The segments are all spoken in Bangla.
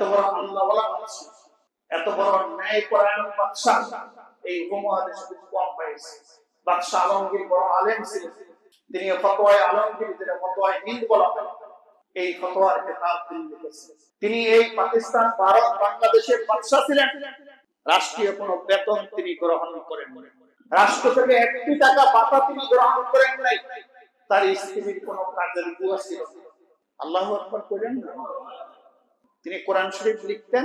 এত বড় এত বড় ন্যায় পরায়ণ বাদশাহ এই উপমহাদেশে কম পাইছে। আলমগীর বড় আলেম তিনি ফতোয়ায় আলমগীর ফতোয়ায় হিন্দ বলা এই ফতোয়ার তিনি লিখেছেন। তিনি এই পাকিস্তান, ভারত, বাংলাদেশের বাদশাহ ছিলেন। রাষ্ট্রীয় কোনো বেতন তিনি গ্রহণ করেন। রাষ্ট্র থেকে একটি টাকা পাতা তিনি গ্রহণ করেন নাই। তার স্ত্রীর কোনো কাজের বুয়া ছিল আল্লাহ আকবর করেন না? তিনি কোরআন শরীফ লিখতেন,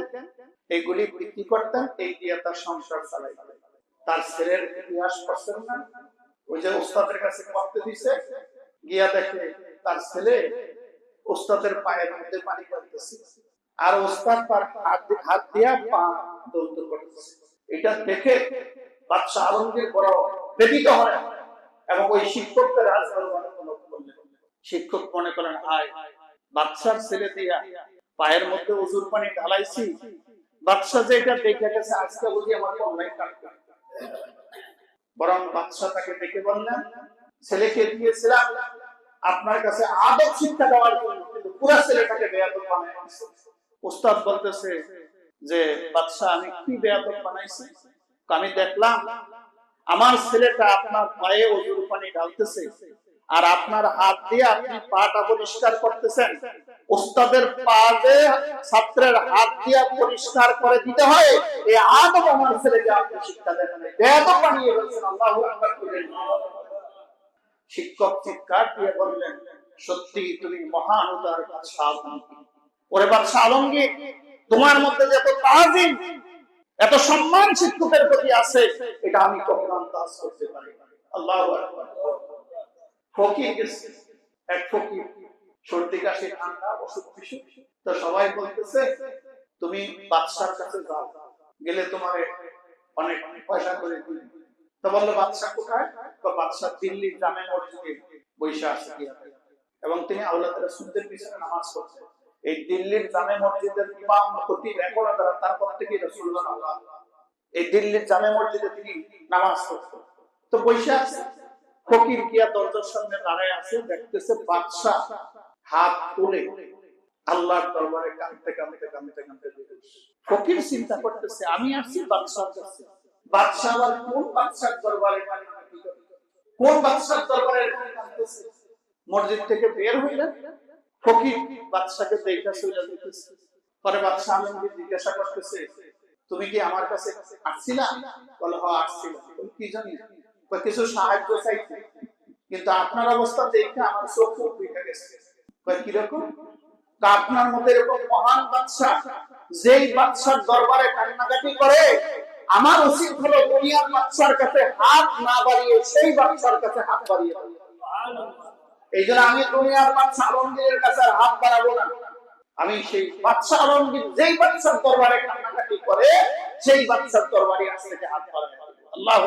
এগুলি বিক্রি করতেন, এই দিয়ে তার সংসার চালাইতেন। তার ছেলের ইতিহাস পড়ছেন না? ওই যে উস্তাদের কাছে পড়তে দিছে, গিয়া দেখে তার ছেলে উস্তাদের পায়ের মধ্যে পানি করতেছে আর উস্তাদ তার হাত দিয়া পা দৌড় করতেছে। এটা দেখে বাচ্চা আলমগীর বড় ব্যতীত হয় এবং ওই শিক্ষককে রাজদরবারে শিক্ষক মনে করেন, আয় বাচ্চার ছেলে দিয়া পায়ের মধ্যে উজুর পানি ঢালাইছি। বাচ্চা যে এটা দেখে গেছে, আজকে বুঝি আমার অনলাইন কাটবে বরং বাচ্চা তাকে দেখে বললেন, ছেলেকে দিয়েছিলাম, আপনার কাছে আদব শিক্ষা দেওয়ার জন্য, কিন্তু পুরো ছেলেটাকে বেয়াদব বানায় দিয়েছে। উস্তাদ বলতেছে যে বাচ্চা আমি কি বেয়াদব বানাইছি? আমি দেখলাম, আমার ছেলেটা আপনার পায়ে অজুর পানি ঢালতেছে, আর আপনার হাত দিয়ে আপনি পাটা পরিষ্কার করতেছেন। ওস্তাদের পা দিয়ে ছাত্রের হাত দিয়ে পরিষ্কার করে দিতে হয় এই আদব আমার ছেলেকে আপনি শিক্ষা দেন। বেয়াদব বানিয়ে ফেলছেন, আল্লাহু। শিক্ষক চিৎকার দিয়ে বললেন, সত্যি তুমি মহান উদার বাদশাহ। ওরে বাদশাহ আলমগীর, তোমার মধ্যে যে এত তাজিম, এত সম্মান শিক্ষকের প্রতি আছে, এটা আমি কখনো আন্দাজ করতে পারি। আল্লাহু ফকির এক ফকির সর্দি, কাশি, ঠান্ডা, অসুখ, বিসুখ, তো সবাই বলতেছে, তুমি বাদশার কাছে যাও। গেলে তোমার অনেক পয়সা করে তো বলল, বাদশা কোথায়? তো বাদশা দিল্লি বৈশা এবং তিনি আউলাদ পিছনে নামাজ এই দিল্লির জামে মসজিদের ইমাম তারপর থেকে এই দিল্লির জামে মসজিদে তিনি নামাজ পড়তেন তো বৈশা আছে। ফকির গিয়া দরজার সামনে দাঁড়ায় আছে, দেখতেছে বাদশাহ হাত তুলে আল্লাহর দরবারে কাঁদতে কাঁদতে কাঁদতে কাঁদতে। ফকির চিন্তা করতেছে। আমি আসছি বাদশার কাছে। বাদশাহ আবার কোন বাদশার দরবারে কোন বাদশার দরবারে মসজিদ থেকে বের হইলেন। ফকির বাদশাকে দেখা চলে যেতেছে পরে বাদশাহ আলমগীর জিজ্ঞাসা করতেছে তুমি কি আমার কাছে আসছিলা? বলে হ্যাঁ আসছিলাম। বলে, কি জানি? কিছু সাহায্য চাইতে কিন্তু আপনার অবস্থা দেখে আমার চোখ উঠে গেছে। আপনার মধ্যে এরকম মহান বাদশা যেই বাদশার দরবারে কান্নাকাটি করে, আমার উচিত হলো দুনিয়ার বাদশার কাছে হাত না বাড়িয়ে সেই বাদশার কাছে হাত বাড়িয়ে এই জন্য আমি দুনিয়ার বাদশা আলমগীরের কাছে আর হাত বাড়াবো না। আমি সেই বাদশা আলমগীর যেই বাদশার দরবারে কান্নাকাটি করে, সেই বাদশার দরবারে থেকে হাত বাড়াবো। আল্লাহ